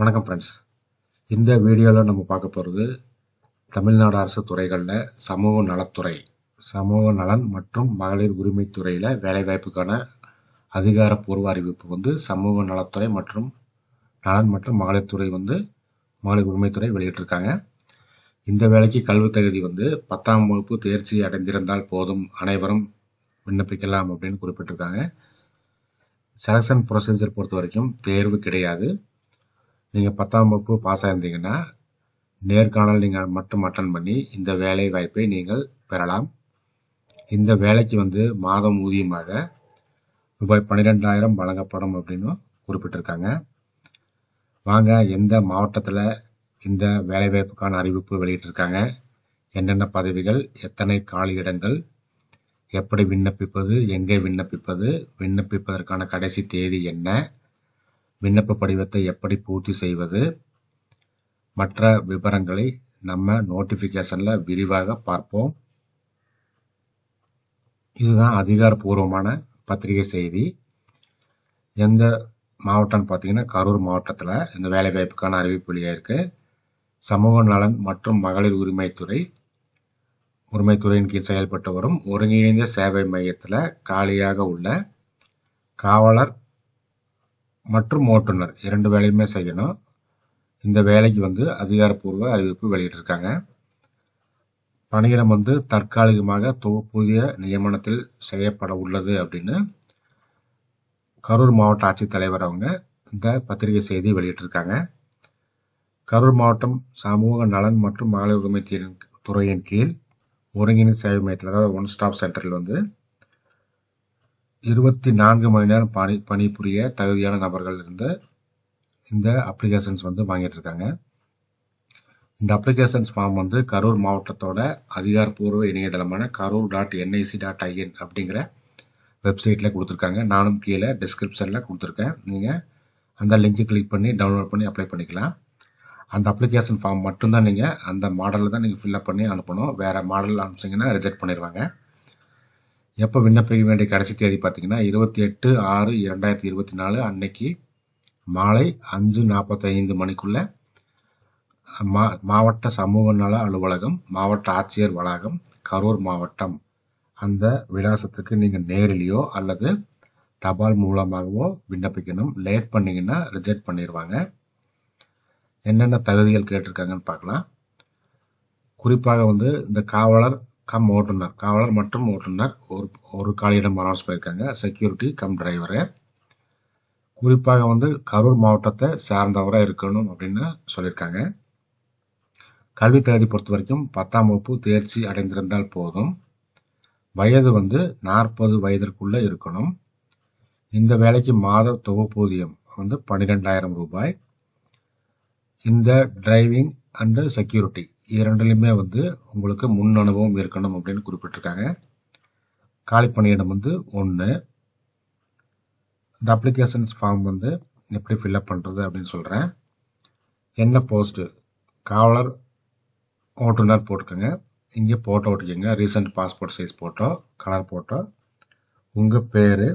வணக்கம் ஃப்ரெண்ட்ஸ் இந்த வீடியோவில் நம்ம பார்க்க போகிறது தமிழ்நாடு அரசு துறைகளில் சமூக நலத்துறை சமூக நலன் மற்றும் மகளிர் உரிமைத்துறையில் வேலைவாய்ப்புக்கான அதிகாரப்பூர்வ அறிவிப்பு வந்து சமூக நலத்துறை மற்றும் நலன் மற்றும் மகளிர் துறை வந்து மகளிர் உரிமைத்துறை வெளியிட்டிருக்காங்க. இந்த வேலைக்கு கல்வித் தகுதி வந்து பத்தாம் வகுப்பு தேர்ச்சி அடைந்திருந்தால் போதும் அனைவரும் விண்ணப்பிக்கலாம் அப்படின்னு குறிப்பிட்டிருக்காங்க. செலெக்ஷன் ப்ரொசீஜர் பொறுத்த வரைக்கும் தேர்வு கிடையாது. நீங்கள் பத்தாம் வகுப்பு பாஸ் ஆயிருந்தீங்கன்னா நேர்காணல் நீங்கள் மட்டும் அட்டன் பண்ணி இந்த வேலை வாய்ப்பை நீங்கள் பெறலாம். இந்த வேலைக்கு வந்து மாதம் ஊதியமாக ரூபாய் பன்னிரெண்டாயிரம் வழங்கப்படும் அப்படின்னு குறிப்பிட்டிருக்காங்க. வாங்க எந்த மாவட்டத்தில் இந்த வேலைவாய்ப்புக்கான அறிவிப்பு வெளியிட்டிருக்காங்க? என்னென்ன பதவிகள்? எத்தனை காலியிடங்கள் எப்படி விண்ணப்பிப்பது? எங்கே விண்ணப்பிப்பது? விண்ணப்பிப்பதற்கான கடைசி தேதி என்ன? விண்ணப்ப படிவத்தை எப்படி பூர்த்தி செய்வது? மற்ற விவரங்களை நம்ம நோட்டிஃபிகேஷனில் விரிவாக பார்ப்போம். இதுதான் அதிகாரப்பூர்வமான பத்திரிகை செய்தி. எந்த மாவட்டம்னு பார்த்தீங்கன்னா கரூர் மாவட்டத்தில் இந்த வேலைவாய்ப்புக்கான அறிவிப்பு வெளியாயிருக்கு. சமூக நலன் மற்றும் மகளிர் உரிமைத்துறை. உரிமைத்துறையின் கீழ் செயல்பட்டு வரும் ஒருங்கிணைந்த சேவை மையத்தில் காலியாக உள்ள காவலர் மற்றும் ஓட்டுநர். இரண்டு வேலையுமே செய்யணும். இந்த வேலைக்கு வந்து அதிகாரப்பூர்வ அறிவிப்பு வெளியிட்டிருக்காங்க. பணியிடம் வந்து தற்காலிகமாக புதிய நியமனத்தில் செய்யப்பட உள்ளது அப்படின்னு கரூர் மாவட்ட ஆட்சித்தலைவர் அவங்க இந்த பத்திரிகை செய்தி வெளியிட்டிருக்காங்க. கரூர் மாவட்டம் சமூக நலன் மற்றும் மகளிர் உரிமை துறையின் கீழ் ஒருங்கிணைந்த சேவை மையத்தில் அதாவது ஒன் ஸ்டாப் சென்டரில் வந்து இருபத்தி நான்கு மணி நேரம் பணி பணிபுரிய தகுதியான நபர்கள் இருந்து இந்த அப்ளிகேஷன்ஸ் வந்து வாங்கிட்டு இருக்காங்க. இந்த அப்ளிகேஷன்ஸ் ஃபார்ம் வந்து கரூர் மாவட்டத்தோட அதிகாரப்பூர்வ இணையதளமான Karur dot NIC dot IN அப்படிங்கிற வெப்சைட்டில் கொடுத்துருக்காங்க. நானும் கீழே டிஸ்கிரிப்ஷனில் கொடுத்துருக்கேன். நீங்கள் அந்த லிங்க்கை கிளிக் பண்ணி டவுன்லோட் பண்ணி அப்ளை பண்ணிக்கலாம். அந்த அப்ளிகேஷன் ஃபார்ம் மட்டும்தான் நீங்கள் அந்த மாடலில் தான் நீங்கள் ஃபில்அப் பண்ணி அனுப்பணும். வேறு மாடல் அனுப்பிச்சிங்கன்னா ரிஜெக்ட் பண்ணிடுவாங்க எப்போ விண்ணப்பிக்க வேண்டிய கடைசி தேதி பார்த்தீங்கன்னா இருபத்தி எட்டு ஆறு இரண்டாயிரத்தி இருபத்தி நாலு அன்னைக்கு மாலை அஞ்சு நாற்பத்தைந்து மணிக்குள்ள மா மாவட்ட சமூக நல அலுவலகம் மாவட்ட ஆட்சியர் வளாகம் கரூர் மாவட்டம். அந்த விலாசத்துக்கு நீங்கள் நேரிலேயோ அல்லது தபால் மூலமாகவோ விண்ணப்பிக்கணும். லேட் பண்ணிங்கன்னா ரிஜெக்ட் பண்ணிடுவாங்க என்னென்ன தகுதிகள் கேட்டிருக்காங்கன்னு பார்க்கலாம். குறிப்பாக வந்து இந்த காவலர் கம் ஓட்டுநர் காவலர் மற்றும் ஓட்டுநர் ஒரு ஒரு காலியிடம் அனௌன்ஸ் பண்ணியிருக்காங்க செக்யூரிட்டி கம் டிரைவரு குறிப்பாக வந்து கரூர் மாவட்டத்தை சார்ந்தவராக இருக்கணும் அப்படின்னு சொல்லியிருக்காங்க. கல்வி தகுதி பொறுத்த வரைக்கும் பத்தாம் வகுப்பு தேர்ச்சி அடைந்திருந்தால் போதும். வயது வந்து நாற்பது வயதிற்குள்ளே இருக்கணும். இந்த வேலைக்கு மாத தொகுப்பூதியம் வந்து பன்னிரெண்டாயிரம் ரூபாய். இந்த டிரைவிங் அண்டு செக்யூரிட்டி இரண்டுலையுமே வந்து உங்களுக்கு முன் அனுபவம் இருக்கணும் அப்படின்னு குறிப்பிட்டிருக்காங்க. காலி பணியிடம் வந்து ஒன்று இந்த அப்ளிகேஷன்ஸ் ஃபார்ம் வந்து எப்படி ஃபில்அப் பண்ணுறது அப்படின்னு சொல்கிறேன் என்ன போஸ்ட்டு காவலர் ஓட்டுநர் போட்டுக்கோங்க. இங்கே photo ஓட்டிக்கோங்க recent passport size photo colour photo உங்கள் பேர்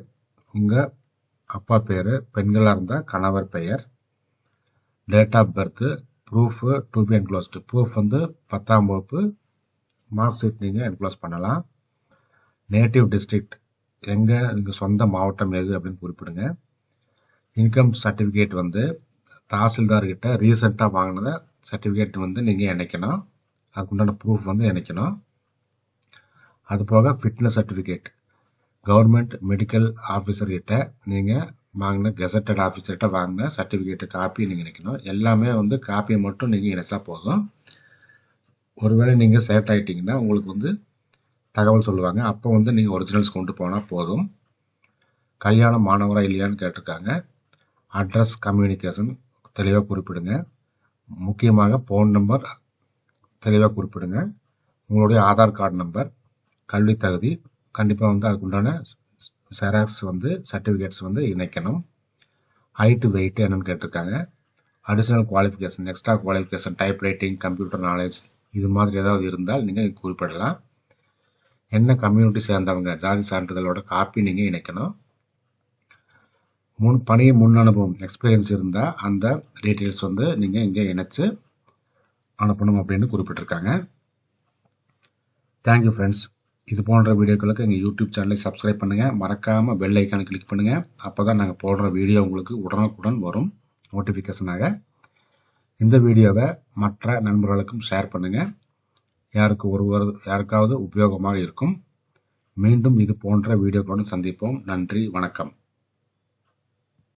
உங்கள் அப்பா பேர் பெண்களாக இருந்தால் கணவர் பெயர் date of birth proof to be enclosed proof வந்து பத்தாம் வகுப்பு. மார்க் ஷீட் நீங்கள் என்க்ளோஸ் பண்ணலாம். நேட்டிவ் டிஸ்ட்ரிக்ட் எங்கே நீங்கள் சொந்த மாவட்டம் எது அப்படின்னு குறிப்பிடுங்க. இன்கம் சர்டிஃபிகேட் வந்து தாசில்தார்கிட்ட ரீசெண்டாக வாங்கினத சர்டிஃபிகேட் வந்து நீங்கள் இணைக்கணும். அதுக்குண்டான ப்ரூஃப் வந்து இணைக்கணும். அது போக ஃபிட்னஸ் சர்டிஃபிகேட் கவர்மெண்ட் மெடிக்கல் ஆஃபீஸர்கிட்ட நீங்கள் வாங்கின கெசட்டட் ஆஃபீஸர்கிட்ட வாங்கின சர்டிஃபிகேட்டு காப்பி நீங்கள் இணைக்கணும் எல்லாமே வந்து காப்பியை மட்டும் நீங்கள் இணைச்சா போதும். ஒருவேளை நீங்கள் செலக்ட் ஆகிட்டிங்கன்னா உங்களுக்கு வந்து தகவல் சொல்லுவாங்க. அப்போ வந்து நீங்கள் ஒரிஜினல்ஸ் கொண்டு போனால் போதும். கல்யாண மாணவராக இல்லையான்னு கேட்டிருக்காங்க. அட்ரஸ் கம்யூனிகேஷன் தெளிவாக குறிப்பிடுங்க. முக்கியமாக ஃபோன் நம்பர் தெளிவாக குறிப்பிடுங்க. உங்களுடைய ஆதார் கார்டு நம்பர் கல்வி தகுதி கண்டிப்பாக வந்து அதுக்குண்டான செராக்ஸ் வந்து சர்டிஃபிகேட்ஸ் வந்து இணைக்கணும். ஹைட்டு வெயிட் என்னன்னு கேட்டிருக்காங்க. Additional qualification extra qualification typewriting computer knowledge இது மாதிரி ஏதாவது இருந்தால் நீங்கள் குறிப்பிடலாம். என்ன கம்யூனிட்டி சேர்ந்தவங்க ஜாதி சான்றிதழோட காப்பி நீங்கள் இணைக்கணும். முன் பணி முன் அனுபவம் எக்ஸ்பீரியன்ஸ் இருந்தால் அந்த டீட்டெயில்ஸ் வந்து நீங்கள் இங்கே இணைச்சு அனுப்பணும் அப்படின்னு குறிப்பிட்டிருக்காங்க. தேங்க்யூ ஃப்ரெண்ட்ஸ் இது போன்ற வீடியோக்களுக்கு எங்கள் யூடியூப் சேனலை சப்ஸ்கிரைப் பண்ணுங்கள் மறக்காமல் பெல் ஐக்கானை கிளிக் பண்ணுங்கள் அப்போ தான் நாங்கள் போடுற வீடியோ உங்களுக்கு உடனுக்குடன் வரும். நோட்டிஃபிகேஷனாக இந்த வீடியோவை மற்ற நண்பர்களுக்கும் ஷேர் பண்ணுங்கள் யாருக்கு ஒருவர் யாருக்காவது உபயோகமாக இருக்கும். மீண்டும் இது போன்ற வீடியோக்களுடன் சந்திப்போம். நன்றி வணக்கம்.